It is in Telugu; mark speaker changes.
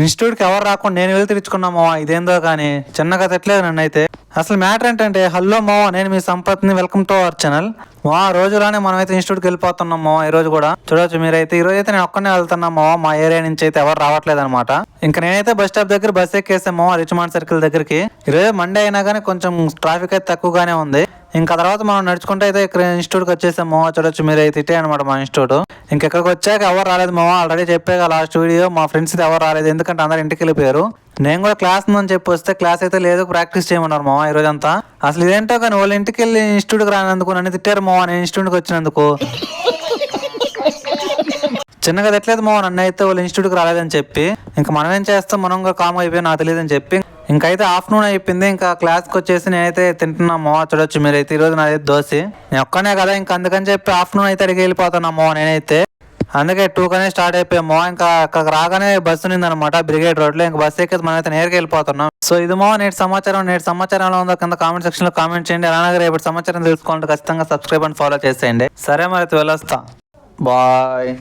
Speaker 1: ఇన్స్టిట్యూట్కి ఎవరు రాకుండా నేను వెళ్ళి తెచ్చుకున్నా ఇదేందో కానీ చిన్నగా తిట్టలేదు నన్ను అయితే అసలు మ్యాటర్ ఏంటంటే హలో మావా నేను మీ సంపత్ని వెల్కమ్ టు అవర్ ఛానల్. మా రోజులోనే మనం అయితే ఇన్స్టిట్యూట్కి వెళ్ళిపోతున్నాం మావా ఈ రోజు కూడా. చూడొచ్చు మీరైతే. ఈ రోజు అయితే నేను ఒక్కనే వెళ్తున్నాం మావా మా ఏరియా నుంచి అయితే ఎవరు రావట్లేదు అనమాట ఇంకా నేనైతే బస్ స్టాప్ దగ్గర బస్ ఎక్కేసాం మావా రిచ్మాండ్ సర్కిల్ దగ్గరికి. ఈరోజు మండే అయినా కానీ కొంచెం ట్రాఫిక్ అయితే తక్కువగానే ఉంది. ఇంకా తర్వాత మనం నడుచుకుంటే అయితే ఇక్కడ ఇన్స్టిట్యూట్కి వచ్చేసాం. మావా చూడొచ్చు మీరు అయితే ఇటే అనమాట మా ఇన్స్టిట్యూట్. ఇంకెక్కడికి వచ్చాక ఎవరు రాలేదు. మోవా ఆల్రెడీ చెప్పాక లాస్ట్ వీడియో మా ఫ్రెండ్స్ అయితే ఎవరు రాలేదు. ఎందుకంటే అందరు ఇంటికి వెళ్ళిపోయారు. నేను కూడా క్లాస్ ఉందని చెప్పి వస్తే క్లాస్ అయితే లేదు ప్రాక్టీస్ చేయమన్నారు మావా ఈ రోజంతా అసలు ఇదేంటో కానీ వాళ్ళ ఇంటికి వెళ్ళి ఇన్స్టిట్యూట్కి రానందుకు నన్ను తిట్టారు మావా నేను ఇన్స్టిట్యూట్కి వచ్చినందుకు. చిన్నగా తెట్లేదు మో నన్ను అయితే వాళ్ళు ఇన్స్టిట్యూట్కి రాలేదని చెప్పి. ఇంకా మనం ఏం చేస్తాం? మనం ఇంకా కామ్ అయిపోయి నాకు తెలియదని చెప్పి. ఇంకైతే ఆఫ్టర్నూన్ అయిపోయింది ఇంకా క్లాస్కి వచ్చేసి నేనైతే తింటున్నా మావా చూడొచ్చు మీరైతే. ఈరోజు నాదైతే దోశ. నేను ఒక్కనే కదా ఇంకా అందుకని చెప్పి ఆఫ్టర్నూన్ అయితే అడిగి వెళ్ళిపోతున్నామో నేనైతే. అందుకే టూ కనే స్టార్ట్ అయిపోయాము ఇంకా అక్కడికి రాగానే బస్సు నిందనమాట అనమాట బ్రిగేడ్ రోడ్లో. ఇంకా బస్సు ఎక్కితే మనం అయితే నేరుగా వెళ్ళిపోతున్నాం. సో ఇది మో నేటి సమాచారం. నేటి సమాచారంలో ఉందో కింద కామెంట్ సెక్షన్లో కామెంట్ చేయండి. అలాగే రేపటి సమాచారం తెలుసుకోవాలంటే ఖచ్చితంగా సబ్స్క్రైబ్ అండ్ ఫాలో చేసేయండి. సరే మరి అయితే వెళ్ళొస్తా. బాయ్